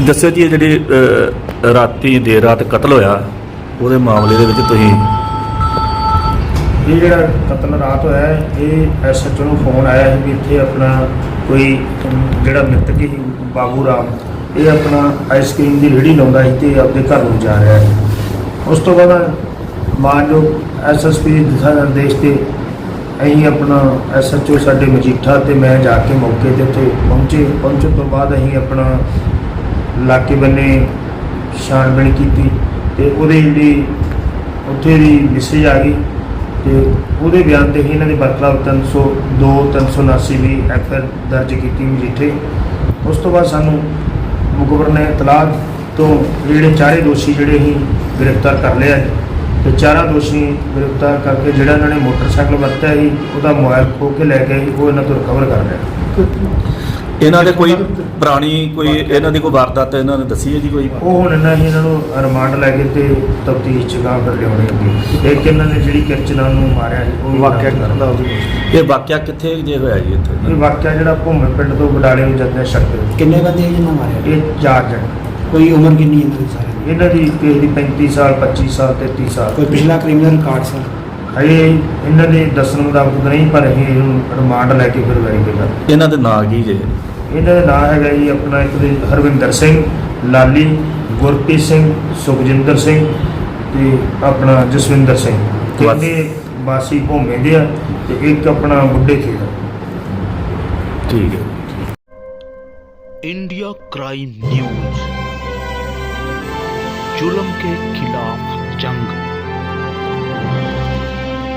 ਦੱਸਿਓ ਜੀ ਇਹ ਜਿਹੜੀ ਅ, ਰਾਤੀ ਦੇਰ ਰਾਤ ਕਤਲ ਹੋਇਆ ਉਹਦੇ ਮਾਮਲੇ ਦੇ ਵਿੱਚ ਤੁਸੀਂ ਇਹ ਜਿਹੜਾ ਕਤਲ ਰਾਤ ਹੋਇਆ ਹੈ, ਇਹ ਐਸਐਚਓ ਨੂੰ ਫੋਨ ਆਇਆ ਸੀ ਵੀ ਇੱਥੇ ਆਪਣਾ ਕੋਈ ਅਮ, ਜਿਹੜਾ ਮ੍ਰਿਤਕ ਸੀ ਬਾਬੂ ਰਾਮ ਇਹ ਆਪਣਾ ਆਈਸਕ੍ਰੀਮ ਦੀ ਰੇਹੜੀ ਲਾਉਂਦਾ ਸੀ ਤੇ ਆਪਣੇ ਘਰ ਨੂੰ ਜਾ ਰਿਹਾ ਸੀ ਉਸ ਤੋਂ ਬਾਅਦ ਮਾਨਯੋਗ ਐਸਐਸਪੀ ਦਿਸ਼ਾ ਨਿਰਦੇਸ਼ ਤੇ ਅਸੀਂ ਆਪਣਾ ਐਸਐਚਓ ਸਾਡੇ ਮਜੀਠਾ ਤੇ ਮੈਂ ਜਾ ਕੇ ਮੌਕੇ ਤੇ ਉੱਥੇ ਪਹੁੰਚੇ। ਪਹੁੰਚਣ ਤੋਂ ਬਾਅਦ ਅਸੀਂ ਆਪਣਾ ਇਲਾਕੇ ਬੰਨੇ ਛਾਣਬੀਣ ਕੀਤੀ ਤੇ ਉਹਦੇ ਜਿਹੜੀ ਉੱਥੇ ਦੀ ਮੈਸੇਜ ਆ ਗਈ ਤੇ ਉਹਦੇ ਬਿਆਨ ਤੇ ਹੀ ਇਹਨਾਂ ਦੇ ਬਰਖਲਾਫ 302 379 ਵੀ ਐਫਆਰ ਦਰਜ ਕੀਤੀ ਜਿੱਥੇ। ਉਸ ਤੋਂ ਬਾਅਦ ਸਾਨੂੰ ਮੁਕਬਰ ਨੇ ਤਲਾਕ ਤੋਂ ਜਿਹੜੇ ਚਾਰੇ ਦੋਸ਼ੀ ਜਿਹੜੇ ਹੀ ਗ੍ਰਿਫਤਾਰ ਕਰ ਲਿਆ ਹੈ ਤੇ ਚਾਰਾਂ ਦੋਸ਼ੀ ਗ੍ਰਿਫਤਾਰ ਕਰਕੇ ਜਿਹੜਾ ਇਹਨਾਂ ਨੇ ਮੋਟਰਸਾਈਕਲ ਵਰਤਿਆ ਸੀ ਉਹਦਾ ਮੋਬਾਈਲ ਖੋ ਕੇ ਲੈ ਗਏ ਸੀ, ਉਹ ਇਹਨਾਂ ਤੋਂ ਰਿਕਵਰ ਕਰ ਲਿਆ। ਇਹਨਾਂ ਦੇ ਕੋਈ ਪੁਰਾਣੀ ਕੋਈ ਇਹਨਾਂ ਦੀ ਕੋਈ ਵਾਰਦਾਤ ਇਹਨਾਂ ਨੇ ਦੱਸੀ ਹੈ ਜੀ ਕੋਈ? ਉਹ ਹੁਣ ਇਹਨਾਂ ਹੀ ਇਹਨਾਂ ਨੂੰ ਰਿਮਾਂਡ ਲੈ ਕੇ ਤੇ ਤਫਤੀਸ਼ ਚ ਗਾਂ ਕਰ ਲਿਆਉਣੇ ਅੱਗੇ। ਇੱਕ ਇਹਨਾਂ ਨੇ ਜਿਹੜੀ ਕਿਰਚਨਾ ਨੂੰ ਮਾਰਿਆ ਸੀ ਉਹ ਵਾਕਿਆ ਬਰਾਮਦ ਕਰ ਲਿਆ। ਇਹ ਵਾਕਿਆ ਕਿੱਥੇ ਜੇ ਹੋਇਆ ਜੀ ਇੱਥੇ? ਇਹ ਵਾਕਿਆ ਜਿਹੜਾ ਭੂਮੇ ਪਿੰਡ ਤੋਂ ਬਡਾਲੇ ਨੂੰ ਜਾਂਦੇ ਸ਼ੱਕ ਕਿੰਨੇ ਬੰਦੇ ਜਿਹਨਾਂ ਮਾਰਿਆ? ਇਹ ਚਾਰ ਜਣ। ਕੋਈ ਉਮਰ ਕਿੰਨੀ ਹੈ ਇਹਨਾਂ ਦੀ ਸਾਰਿਆਂ ਦੀ? ਇਹਨਾਂ ਦੀ ਕਿਸੇ ਦੀ 35 ਸਾਲ 25 ਸਾਲ 33 ਸਾਲ। ਕੋਈ ਪਿਛਲਾ ਕ੍ਰਿਮੀਨਲ ਰਿਕਾਰਡ ਸਰ? ਹਜੇ ਇਹਨਾਂ ਦੇ ਦੱਸਣ ਮੁਤਾਬਕ ਨਹੀਂ ਪਰ ਇਹ ਇਹਨੂੰ ਰਿਮਾਂਡ ਲੈ ਕੇ ਫਿਰ ਵੈਰੀਫਾਈ ਕਰ ਇਹਨਾਂ ਦੇ ਨਾਂ ਕੀ ਜੇ ਇਹਨਾਂ ਦਾ ਨਾਮ ਹੈਗਾ ਜੀ ਆਪਣਾ ਇੱਕ ਦੇ ਹਰਵਿੰਦਰ ਸਿੰਘ ਲਾਲੀ ਗੁਰਪ੍ਰੀਤ ਸਿੰਘ ਸੁਖਜਿੰਦਰ ਸਿੰਘ ਤੇ ਆਪਣਾ ਜਸਵਿੰਦਰ ਸਿੰਘ ਤਿੰਨੇ ਵਾਸੀ ਭੂਮੇ ਦੇ ਆ ਤੇ ਇੱਕ ਆਪਣਾ ਬੁੱਢੇ ਖੇਤ ਆ। ਠੀਕ ਹੈ इंडिया क्राइम न्यूज जुल्म के खिलाफ जंग